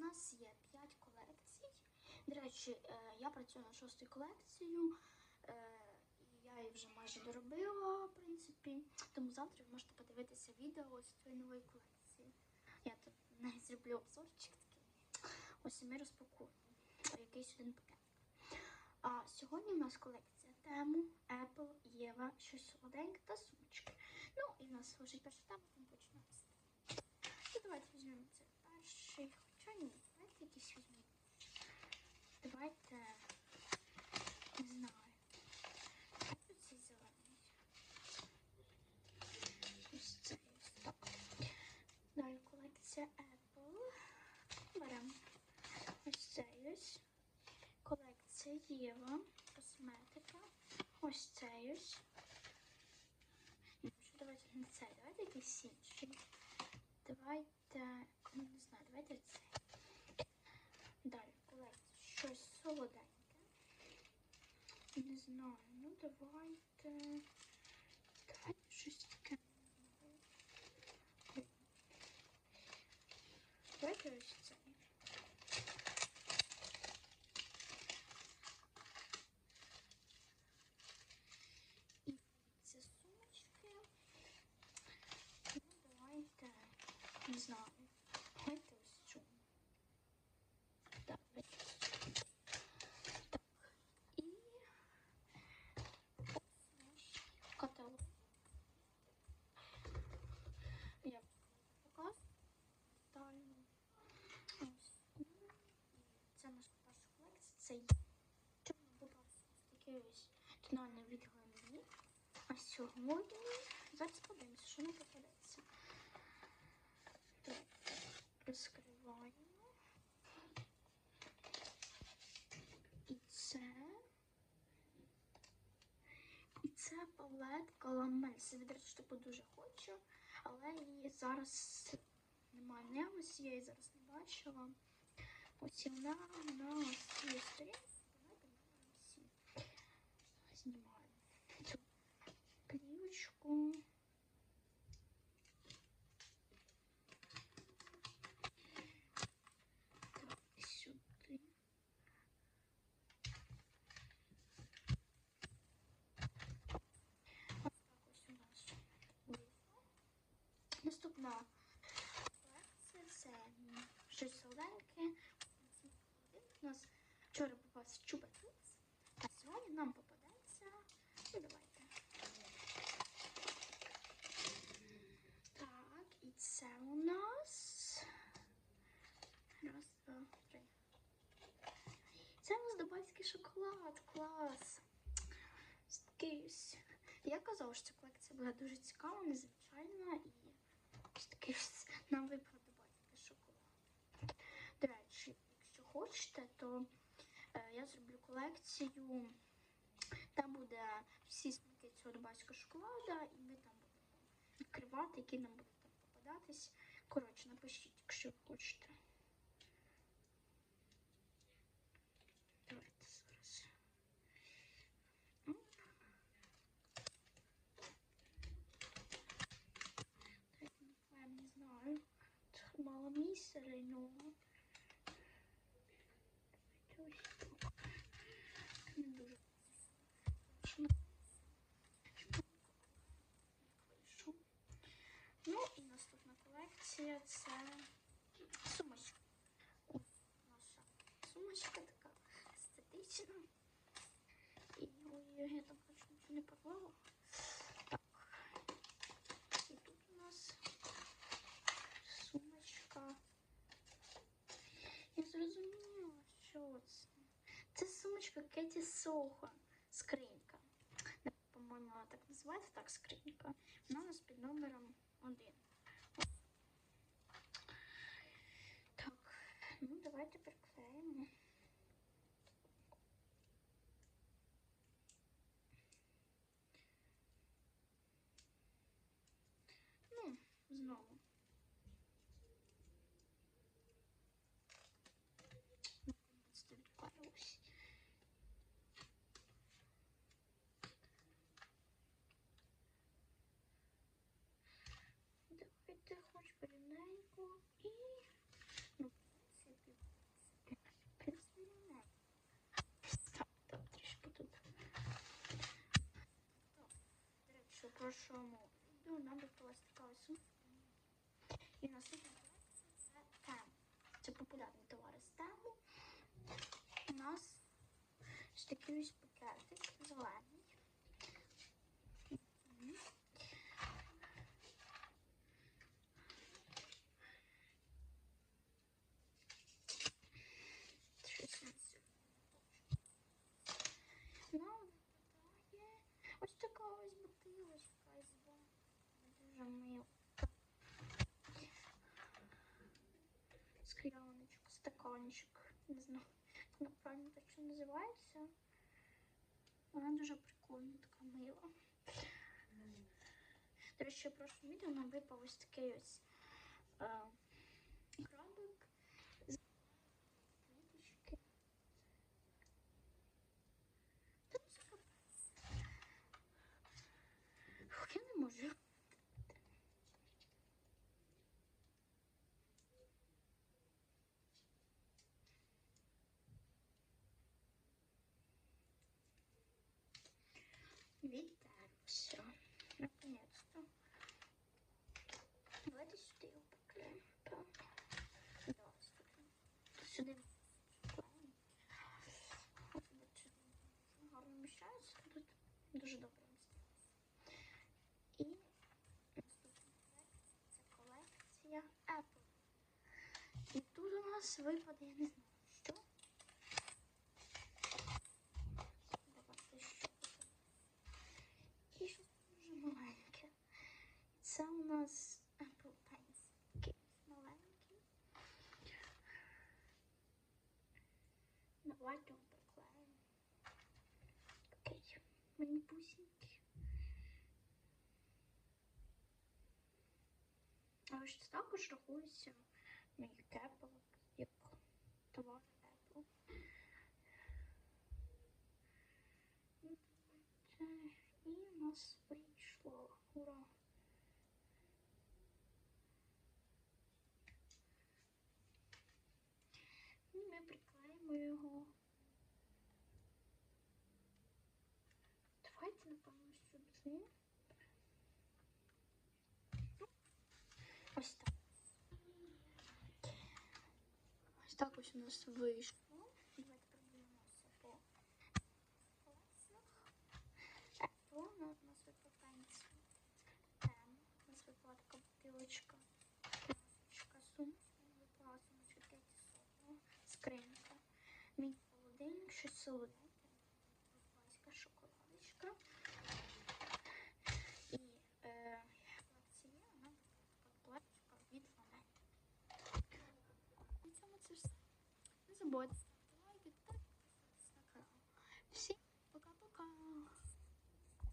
нас є 5 колекцій. До речі, е, я працюю над шостою колекцією. е, І я її вже майже доробила, в принципі. Тому завтра ви можете подивитися відео з цієї нової колекції. Я тут навіть зроблю обзорчик такий. Ось і ми розпакуємо якийсь один пакет. А сьогодні у нас колекція тему Apple, Єва, щось солоденьке та сумочки. Ну і в нас лежить перша тема, тому почнемо. з теми. Ну, давайте візьмемо цей перший. Хоча ні, якийсь. Давайте не знаю. Ось цей зелений. Ось цей. Далі колекція Apple. Беремо ось цей ось. Колекція Єва. Косметика. Ось цей ось. Що давайте не цей, давайте якийсь інший. Давайте, ну, не знаю, давайте цей. Далі колекція щось солоденьке. Не знаю, ну давайте. Давайте щось таке. Давайте ось цей. І це сумочки. Ну, давайте, не знаю. Давайте ось цю. Так, давайте ось цю. Так. І ось наш каталог. Я показ. Далі. Ось. Ну, і Це наша перша колекція. Це є. Чому попався ось тональний від Гламі. А сьогодні зараз подивимося, що нам попадеться. Так, розкриваємо. І це. І це палет Каламель. Собі, до речі, таку дуже хочу, але її зараз немає. Не ось я її зараз не бачила. Ось і вона на ось цій сторінці. Давайте ми всі знімаємо цю плівочку. Так, сюди. Ось так ось у нас вийшло. Наступна колекція це щось солоденьке. У нас вчора попався чупа-чупс, а сьогодні нам попадеться. Ну, давайте. Так, і це у нас. Раз, два, три. Це у нас дубайський шоколад. Клас. Такий. Я казала, що ця колекція була дуже цікава, незвичайна і такий нам випав дубайський шоколад. До речі, якщо хочете, то е, я зроблю колекцію. Там буде всі смаки цього дубайського шоколада, і ми там будемо відкривати, які нам будуть там попадатись. Коротше, напишіть, якщо хочете. це сумочка. Ось наша сумочка така естетична. І ой, я там хочу нічого не порвала. Так. І тут у нас сумочка. Я зрозуміла, що це. Це сумочка Кеті Сохо. Папку і ну, трішки тут. До речі, у прошлому ну, відео нам випалась така ось. І наступна колекція це тем. Це популярний товар з тему. У нас ще такий ось пакетик зелений. Мило. Скляночок, стаканчик. Не знаю, як правильно точно називається. Вона дуже прикольна, така мила. До речі, в прошлому відео нам випав ось такий ось е, крабик ну Я не можу. Дуже добре. І колекція це колекція Apple. І тут у нас випаде, я не знаю, що. Давайте що. І щось дуже маленьке. Це у нас Apple Pencil. Маленький. Давайте Мені бусинки. А ось це також рахується мій кепелок як товар Apple. Ну, давайте. І у нас вийшло. Ура! І ми приклеїмо його. Давайте, напевно. Ось так. Ось так ось у нас вийшло. Давайте пробіжимося по. Apple, ну, у нас випала пенсія. Тем, у нас випала така бутилочка. Пляшечка, сумочка, випала сумочка Кеті Сото, скринька. Мій холодильник, щось солоденьке.